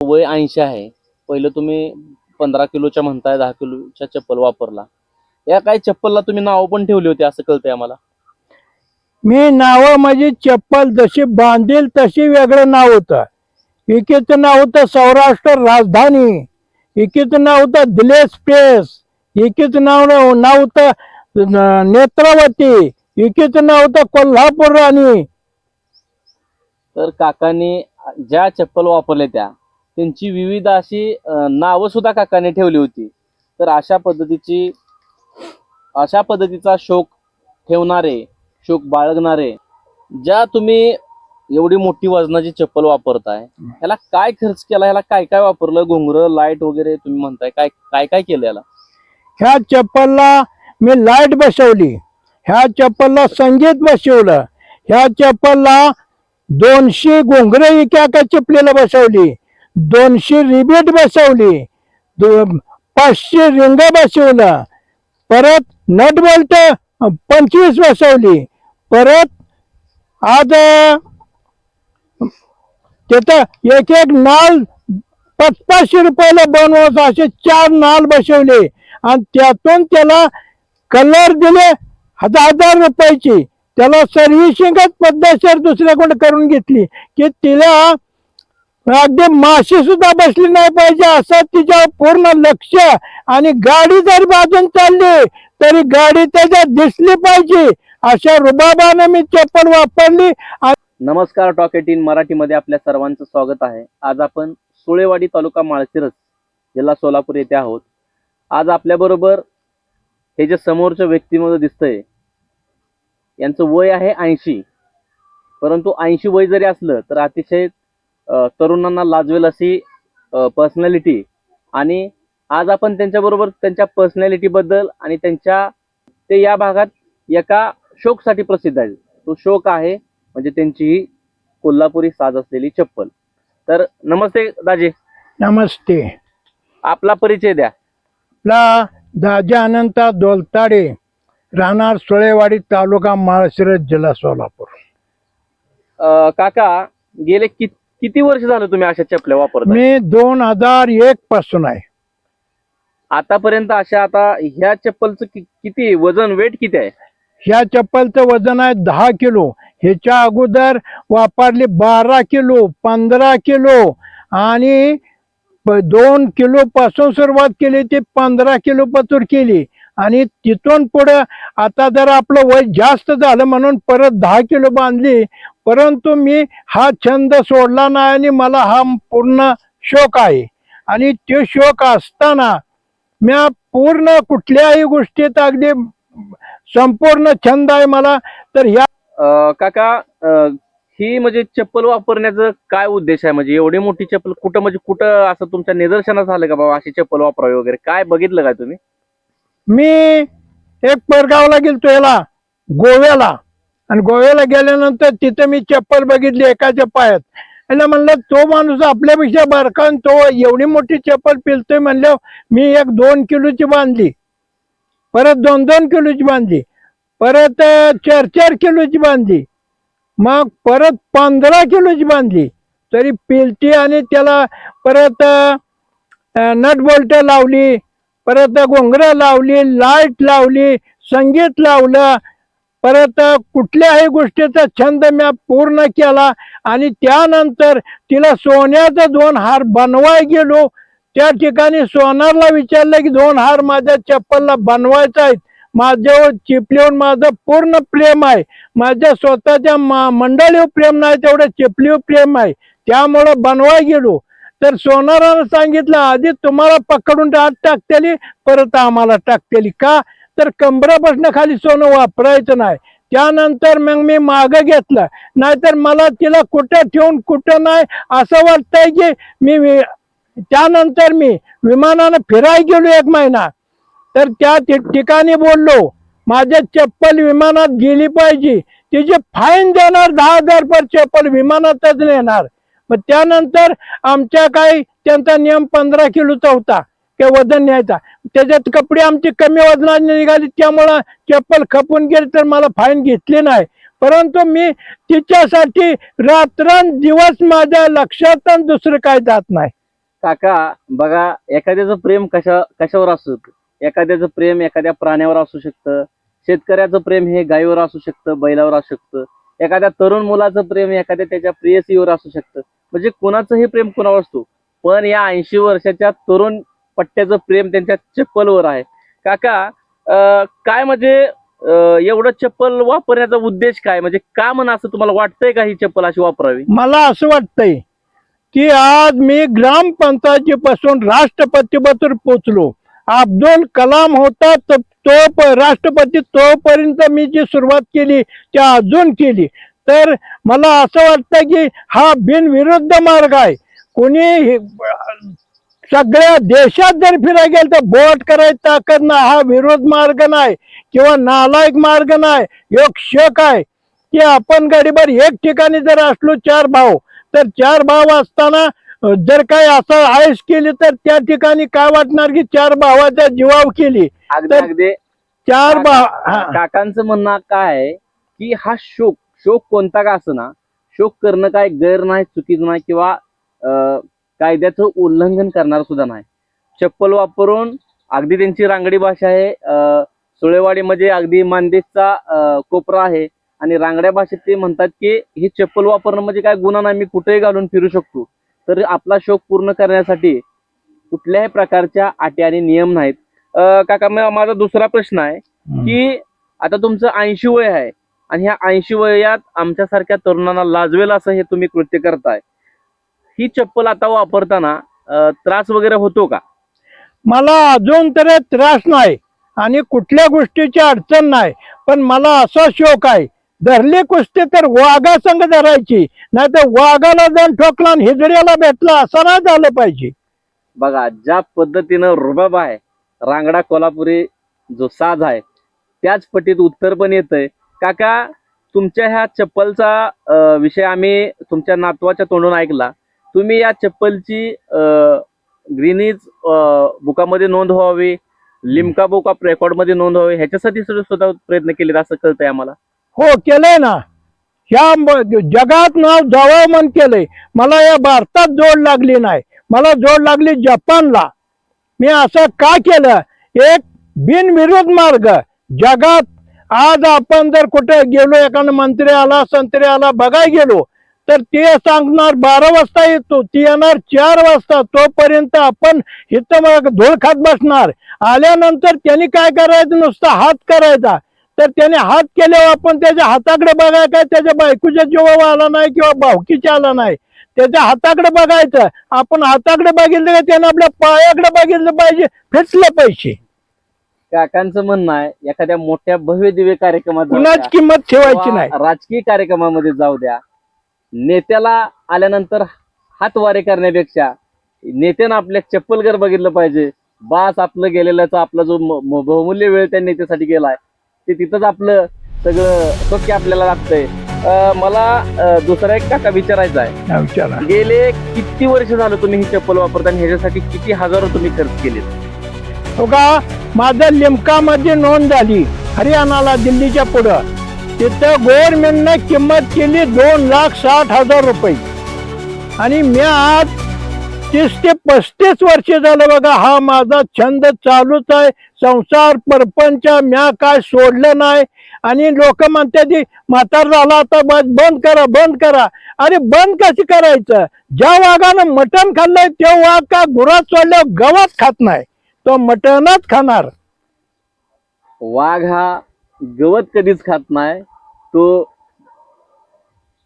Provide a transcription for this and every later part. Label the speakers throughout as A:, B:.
A: वय ऐंशी आहे. पहिलं तुम्ही पंधरा किलोच्या म्हणताय दहा किलोच्या चप्पल वापरला. या काही चप्पलला तुम्ही नावं पण ठेवली होती असं कळतंय आम्हाला?
B: मी नाव माझी चप्पल जशी बांधील तशी वेगळं नाव होतं. एकीचं नाव होतं सौराष्ट्र राजधानी. एकीचं नाव होतं दिले स्पेस एकीचं नाव नाव होतं नेत्रावती. एकीचं नाव होतं कोल्हापूर राणी.
A: तर काकांनी ज्या चप्पल वापरल्या त्या त्यांची विविध अशी नावं सुद्धा काकाने ठेवली होती. तर अशा पद्धतीची अशा पद्धतीचा शोक ठेवणारे शोक बाळगणारे ज्या तुम्ही एवढी मोठी वजनाची चप्पल वापरताय ह्याला काय खर्च केला ह्याला काय काय वापरलं घुंगर लाइट वगैरे तुम्ही म्हणताय काय काय काय केलं याला?
B: ह्या चप्पलला मी लाइट बसवली ह्या चप्पलला संगीत बसवलं ह्या चप्पलला दोनशे घोंगरे एका एका चपलीला बसवली दोनशे रिबीट बसवली. दो- पाचशे रिंग बसवलं. परत नट बोल्ट पंचवीस बसवली. परत आज तिथं एक एक नाल पाच पाचशे रुपयाला बनवत असे चार नाल बसवले. आणि त्यातून त्याला कलर दिले हजार हजार रुपयाची. त्याला सर्व्हिसिंगच पद्धतशीर दुसऱ्याकडे करून घेतली. की तिला अगदी माशी सुद्धा बसली नाही पाहिजे असं तिच्या पूर्ण लक्ष आणि गाडी जर बाजून चालली तरी गाडी त्याच्यात दिसली पाहिजे अशा रुबाबाने मी चप्पल वापरली.
A: नमस्कार टॉक एटीन मराठीमध्ये आपल्या सर्वांचं स्वागत आहे. आज आपण सुळेवाडी तालुका माळशिरस जिल्हा सोलापूर येथे आहोत. आज आपल्याबरोबर हे जे समोरच्या व्यक्तीमध्ये दिसतंय यांचं वय आहे ऐंशी. परंतु ऐंशी वय जरी असलं तर अतिशय तरुणांना लाजवेल अशी पर्सनॅलिटी आणि आज आपण त्यांच्याबरोबर त्यांच्या पर्सनॅलिटीबद्दल आणि त्यांच्या ते या भागात एका शोकसाठी प्रसिद्ध आहेत. तो शोक आहे म्हणजे त्यांची ही कोल्हापुरी साज असलेली चप्पल. तर नमस्ते दाजे.
B: नमस्ते.
A: आपला परिचय द्या.
B: आपला दाजा अनंता दोलताडे राहणार सुळेवाडी तालुका माळशिरस जिल्हा सोलापूर.
A: अं, काका गेले कि, किती वर्ष झालं तुम्ही अशा चपल्या वापरता
B: मी दोन हजार एक पासून आहे.
A: आतापर्यंत अशा आता ह्या चप्पलचं कि, किती वजन वेट किती आहे?
B: ह्या चप्पलचं वजन आहे दहा किलो. ह्याच्या अगोदर वापरली बारा किलो पंधरा किलो आणि प- दोन किलो पासून सुरुवात केली ती पंधरा किलो पतूर केली. आणि तिथून पुढं आता जर आपलं वय जास्त झालं म्हणून परत दहा किलो बांधली परंतु मी हा छंद सोडला नाही आणि मला हा पूर्ण शोक आहे. आणि तो शोक असताना म्या पूर्ण कुठल्याही गोष्टीत अगदी संपूर्ण छंद आहे मला. तर ह्या
A: काका ही म्हणजे चप्पल वापरण्याचं काय उद्देश आहे? म्हणजे एवढी मोठी चप्पल कुठं म्हणजे कुठं असं तुमच्या निदर्शनास आलं का बाबा अशी चप्पल वापरावी वगैरे? काय बघितलं काय तुम्ही?
B: मी एक परगावला गेलतो याला गोव्याला. आणि गोव्याला गेल्यानंतर तिथं मी चप्पल बघितली एकाच्या पायात. याला म्हणलं तो माणूस आपल्यापेक्षा बारका तो एवढी मोठी चप्पल पिलतोय म्हणलं मी एक दोन किलोची बांधली. परत दोन दोन किलोची बांधली. परत चार चार किलोची बांधली. मग परत पंधरा किलोची बांधली. तरी पिलती आणि त्याला परत नट बोल्ट लावली. परत घोंगरं लावली लाइट लावली संगीत लावलं परत कुठल्याही गोष्टीचा छंद मी पूर्ण केला आणि त्यानंतर तिला सोन्याचा दोन हार बनवाय गेलो. त्या ठिकाणी सोनारला विचारलं की दोन हार माझ्या चप्पलला बनवायचा आहेत. माझ्यावर चिपलीवर माझं पूर्ण प्रेम आहे. माझ्या स्वतःच्या मा- मंडळीवर प्रेम नाही तेवढं चिपलीवर प्रेम आहे. त्यामुळं बनवाय गेलो. तर सोनारानं सांगितलं आधी तुम्हाला पकडून आत टाकतेली परत आम्हाला टाकतेली. का? तर कंबरापासून खाली सोनं वापरायचं नाही. त्यानंतर मग मी माग घेतलं. नाहीतर मला तिला कुठं ठेवून कुठं नाही असं वाटतंय की मी त्यानंतर मी विमानानं फिराय गेलो एक महिना. तर त्या ठिकाणी बोललो माझ्या चप्पल विमानात गेली पाहिजे. तिची फाईन देणार दहा हजार पर चप्पल विमानातच नेणार. मग त्यानंतर आमच्या काही त्यांचा नियम पंधरा किलोचा होता किंवा वजन न्यायचा. त्याच्यात कपडे आमची कमी वजनाने निघाली त्यामुळं चप्पल खपून गेली तर मला फाईन घेतली नाही. परंतु मी तिच्यासाठी रात्रंदिवस माझ्या लक्षात आणि दुसरं काय जात नाही.
A: काका बघा एखाद्याचं प्रेम कशा कशावर असू एखाद्याचं प्रेम एखाद्या प्राण्यावर असू शकतं शेतकऱ्याचं प्रेम हे गायीवर असू शकतं बैलावर असू शकतं एखाद्या तरुण मुलाचं प्रेम एखाद्या त्याच्या प्रेयसीवर असू शकतं. म्हणजे कुणाचंही प्रेम कुणावर असतो. पण या ऐंशी वर्षाच्या तरुण पट्ट्याचं प्रेम त्यांच्या चप्पलवर आहे. काका अं, काय म्हणजे एवढं चप्पल वापरण्याचा उद्देश काय? म्हणजे का म्हणा असं तुम्हाला वाटतंय का ही चप्पल अशी वापरावी?
B: मला असं वाटतंय की आज मी ग्रामपंचायती पासून राष्ट्रपतीपत्र पोचलो. अब्दुल कलाम होता तो तो राष्ट्रपती तोपर्यंत मी जी सुरुवात केली ती अजून केली. तर मला असं वाटतं की हा बिनविरुद्ध मार्ग आहे. कोणी सगळ्या देशात जर फिरायला गेलं तर बोट करायची ताकद नाही हा विरोध मार्ग नाही किंवा नालायक मार्ग नाही योग शक आहे की आपण गाडीवर एक ठिकाणी जर असलो चार भाव तर चार भाव असताना जर काही असं आयस केली तर त्या ठिकाणी काय वाटणार की चार भावाच्या जीवाव केली? तर- चार भाव
A: काका-. काकांचं म्हणणं काय आहे की हा शोक शोक कोणता का असना शोक करणं काय गैर नाही चुकीचं नाही किंवा कायद्याचं उल्लंघन करणार सुद्धा नाही. चप्पल वापरून अगदी त्यांची रांगडी भाषा आहे सुळेवाडी म्हणजे अगदी मानदेशचा कोपरा आहे आणि रांगड्या भाषेत ते म्हणतात की ही चप्पल वापरणं म्हणजे काय गुन्हा नाही मी कुठेही घालून फिरू शकतो. तर आपला शोक पूर्ण करण्यासाठी कुठल्याही प्रकारच्या अटी आणि नियम नाहीत. काका माझा दुसरा प्रश्न आहे की आता तुमचं ऐंशी वय आहे. आणि ह्या ऐंशी वयात आमच्यासारख्या तरुणांना लाजवेल असं हे तुम्ही कृत्य करताय. ही चप्पल आता वापरताना त्रास वगैरे होतो का?
B: मला अजून तर त्रास नाही आणि कुठल्या गोष्टीची अडचण नाही पण मला असा शोक आहे धरली कुस्ती तर वाघा संग धरायची नाही तर वाघाला जण ठोकला आणि हिजड्याला भेटला असं नाही झालं पाहिजे.
A: बघा ज्या पद्धतीनं रुबाब आहे रांगडा कोल्हापुरी जो साज आहे त्याच पटीत उत्तर पण येतंय. काका तुमच्या ह्या चप्पलचा विषय आम्ही तुमच्या नातवाच्या तोंडून ऐकला. तुम्ही या चप्पलची ग्रीनीज बुकामध्ये नोंद व्हावी लिमका बुक ऑफ रेकॉर्डमध्ये नोंद व्हावी ह्याच्यासाठी सुद्धा सुद्धा प्रयत्न केले असं कळतंय आम्हाला.
B: हो केलंय ना. ह्या जगात नाव जावं मन केलंय. मला या भारतात जोड लागली नाही. मला जोड लागली जपानला. मी असं का केलं? एक बिनविरोध मार्ग. जगात आज आपण जर कुठे गेलो एखादा मंत्री आला संत्री आला बघाय गेलो तर ते सांगणार बारा वाजता येतो ती येणार चार वाजता तोपर्यंत आपण इथं मग धूळ खात बसणार. आल्यानंतर त्यांनी काय करायचं? नुसता हात करायचा. तर त्याने हात केल्यावर आपण त्याच्या हाताकडे बघाय काय? त्याच्या बायकोच्या जीवावर आला नाही किंवा भावकीच्या आला नाही. त्याच्या हाताकडे बघायचं. आपण हाताकडे बघितलं का? त्याने आपल्या पायाकडे बघितलं पाहिजे. फेचलं पैसे.
A: काकांचं म्हणणं आहे एखाद्या मोठ्या भव्य दिव्य कार्यक्रमात जाऊ
B: कुणाच
A: द्या.
B: किंमत ठेवायची
A: किंवा
B: नाही.
A: राजकीय कार्यक्रमामध्ये जाऊ द्या. नेत्याला आल्यानंतर हात वारे करण्यापेक्षा नेत्यानं आपल्या चप्पलगर बघितलं पाहिजे. बास आपलं गेलेल्याचा आपला जो म- म- बहुमूल्य वेळ त्या नेत्यासाठी गेलाय ते तिथंच आपलं सगळं शक्य आपल्याला लागतंय. अं, मला अं, दुसरा एक काका विचारायचा आहे.
B: हा, विचारा.
A: गेले किती वर्ष झालं तुम्ही ही चप्पल वापरता आणि ह्याच्यासाठी किती हजारो तुम्ही खर्च केले
B: हो का माझं लिमकामध्ये नोंद झाली. हरियाणाला दिल्लीच्या पुढं. तिथं गव्हर्नमेंटनं किंमत केली दोन लाख साठ हजार रुपये. आणि मी आज तीस ते पस्तीस वर्ष झालं बघा हा माझा छंद चालूच आहे. संसार परपंच म्या काय सोडलं नाही. आणि लोक म्हणतात म्हातार झाला आता बस बंद करा बंद करा. अरे बंद कशी करायचं? ज्या वाघानं मटण खाल्लंय त्या वाघ का गुरात सोडल्यावर गवत खात नाही. तो मटणच खाणार.
A: वाघ हा गवत कधीच खात नाही. तो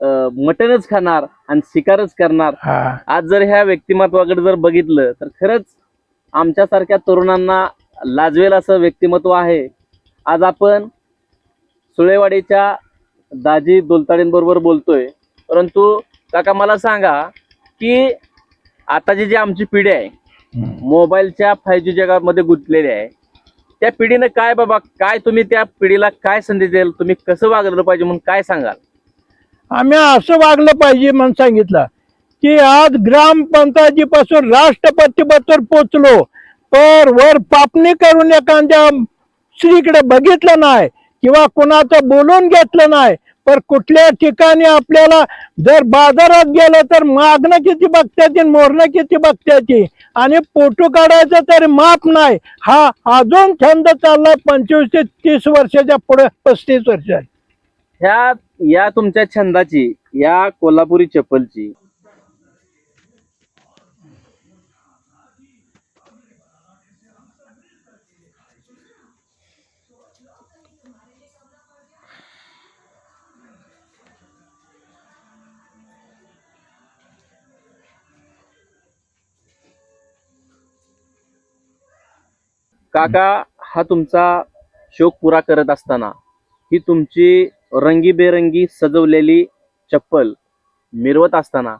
A: अं, मटणच खाणार आणि शिकारच करणार.
B: हा.
A: आज जर ह्या व्यक्तिमत्वाकडे जर बघितलं तर खरंच आमच्यासारख्या तरुणांना लाजवेल असं व्यक्तिमत्व आहे. आज आपण सुळेवाडीच्या दाजी दोलताडींबरोबर बोलतोय. परंतु काका मला सांगा की आताची जी आमची पिढी आहे मोबाईलच्या फाय जी जगामध्ये गुंतलेली आहे. त्या पिढीनं काय बाबा काय तुम्ही त्या पिढीला काय संदेश द्याल तुम्ही कसं वागलं पाहिजे म्हणून काय सांगाल?
B: आम्ही असं वागलं पाहिजे म्हणून सांगितलं की आज ग्रामपंचायतीपासून राष्ट्रपतीपत्र पोचलो तर वर पापणी करून एखाद्या स्त्रीकडे बघितलं नाही किंवा कुणाचं बोलून घेतलं नाही पर कुठल्या ठिकाणी आपल्याला जर बाजारात गेलं तर मागणं किती बघत्याची मोरणं किती बघत्याची? आणि फोटो काढायचं तरी माप नाही. हा अजून छंद चाललाय पंचवीस ते तीस वर्षाच्या पुढे पस्तीस वर्षात.
A: ह्या या तुमच्या छंदाची या कोल्हापुरी चप्पलची काका हा तुमचा शोक पुरा करत असताना ही तुमची रंगीबेरंगी सजवलेली चप्पल मिरवत असताना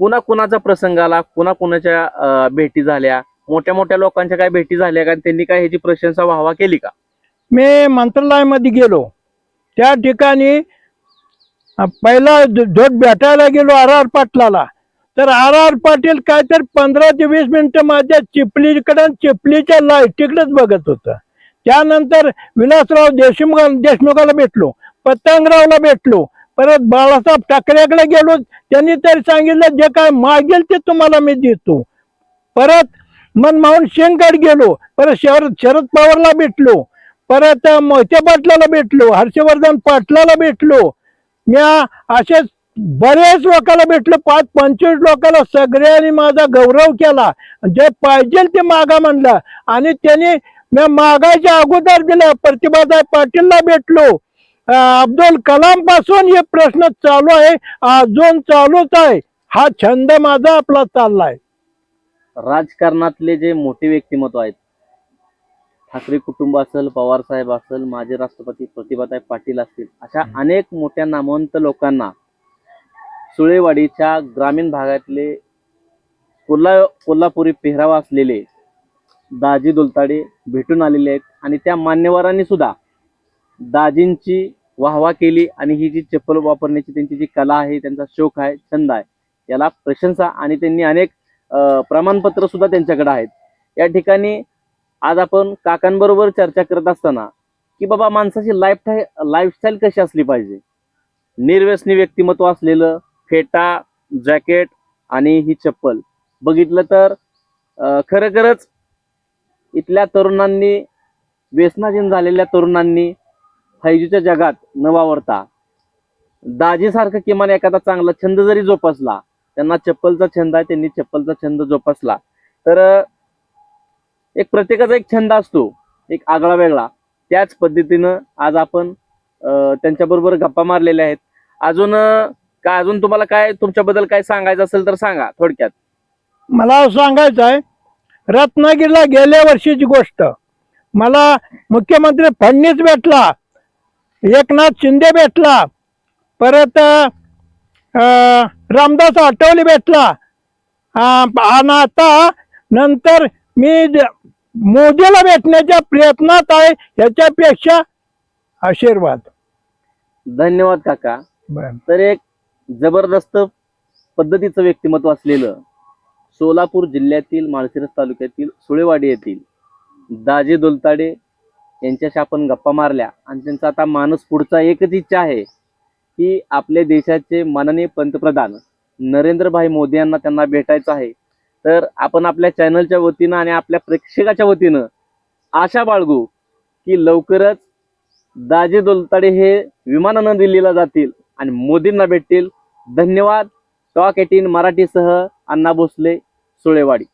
A: कुणा कुणाचा प्रसंग आला कुणा कुणाच्या भेटी झाल्या? मोठ्या मोठ्या लोकांच्या काय भेटी झाल्या का? त्यांनी काय ह्याची प्रशंसा व्हावा केली का?
B: मी मंत्रालयामध्ये गेलो. त्या ठिकाणी पहिला ज- भेटायला गेलो आर आर पाटलाला. तर आर आर पाटील काय तर पंधरा ते वीस मिनिटं माझ्या चिपलीकडं चिपलीच्या चिपलीच्या लाईटीकडेच बघत होतं. त्यानंतर विलासराव देशमुख देशमुखाला भेटलो पतंगरावला भेटलो परत बाळासाहेब ठाकरेकडे गेलो. त्यांनी तरी सांगितलं जे काय मागेल ते तुम्हाला मी देतो. परत मनमोहन शेंगड गेलो परत शरद शरद पवारला भेटलो परत अ, मोहिते पाटलाला भेटलो हर्षवर्धन पाटलाला भेटलो. मी असेच बरेच लोकांना भेटलो पाच पंचवीस लोकांना सगळ्यांनी माझा गौरव केला. जे पाहिजे ते मागा म्हणलं. आणि त्यांनी मी मागायच्या अगोदर दिलं प्रतिभाताई पाटीलला भेटलो. अब्दुल कलामपासून हे प्रश्न चालू आहे अजून चालूच आहे. हा छंद माझा आपला चाललाय.
A: राजकारणातले जे मोठे व्यक्तिमत्व आहेत ठाकरे कुटुंब असेल पवार साहेब असेल माजी राष्ट्रपती प्रतिभाताई पाटील असतील अशा अनेक मोठ्या नामवंत लोकांना सुळेवाडीच्या ग्रामीण भागातले कोल्हा कोल्हापुरी पेहरावा असलेले दाजी दुलताडे भेटून आलेले आहेत. आणि त्या मान्यवरांनी सुद्धा दाजींची वाहवा केली आणि ही जी चप्पल वापरण्याची त्यांची जी कला आहे त्यांचा शौक आहे छंद आहे याला प्रशंसा आणि त्यांनी अनेक प्रमाणपत्र सुद्धा त्यांच्याकडे आहेत. या ठिकाणी आज आपण काकांबरोबर चर्चा करत असताना की बाबा माणसाची लाईफ लाईफस्टाईल कशी असली पाहिजे? निर्व्यसनी व्यक्तिमत्व असलेलं फेटा जॅकेट आणि ही चप्पल. बघितलं तर अ, खरोखरच इथल्या तरुणांनी व्यसनाधीन झालेल्या तरुणांनी फायजीच्या जगात न वावरता दाजीसारखं किमान एखादा चांगला छंद जरी जोपासला त्यांना चप्पलचा छंद आहे त्यांनी चप्पलचा छंद जोपासला. तर एक प्रत्येकाचा एक छंद असतो एक आगळा वेगळा. त्याच पद्धतीनं आज आपण त्यांच्याबरोबर गप्पा मारलेल्या आहेत. अजून काय अजून तुम्हाला काय तुमच्याबद्दल काय सांगायचं असेल तर सांगा थोडक्यात.
B: मला सांगायचं आहे रत्नागिरीला गेल्या वर्षीची गोष्ट. मला मुख्यमंत्री फडणवीस भेटला एकनाथ शिंदे भेटला परत रामदास आठवले भेटला. आणि आता नंतर मी मोदीला भेटण्याच्या प्रयत्नात आहे याच्यापेक्षा आशीर्वाद.
A: धन्यवाद काका.
B: बरं.
A: तर एक जबरदस्त पद्धतीचं व्यक्तिमत्व असलेलं सोलापूर जिल्ह्यातील माळशिरस तालुक्यातील सुळेवाडी येथील दाजे दोलताडे यांच्याशी आपण गप्पा मारल्या आणि त्यांचा आता मानस पुढचा एकच इच्छा आहे की आपल्या देशाचे माननीय पंतप्रधान नरेंद्रभाई मोदी यांना त्यांना भेटायचं आहे. तर आपण आपल्या चॅनलच्या वतीनं आणि आपल्या प्रेक्षकाच्या वतीनं आशा बाळगू की लवकरच दाजे दोलताडे हे विमानानं दिल्लीला जातील आणि मोदींना भेटतील. धन्यवाद. टॉक एटीन मराठीसह अण्णा भोसले सुळेवाडी.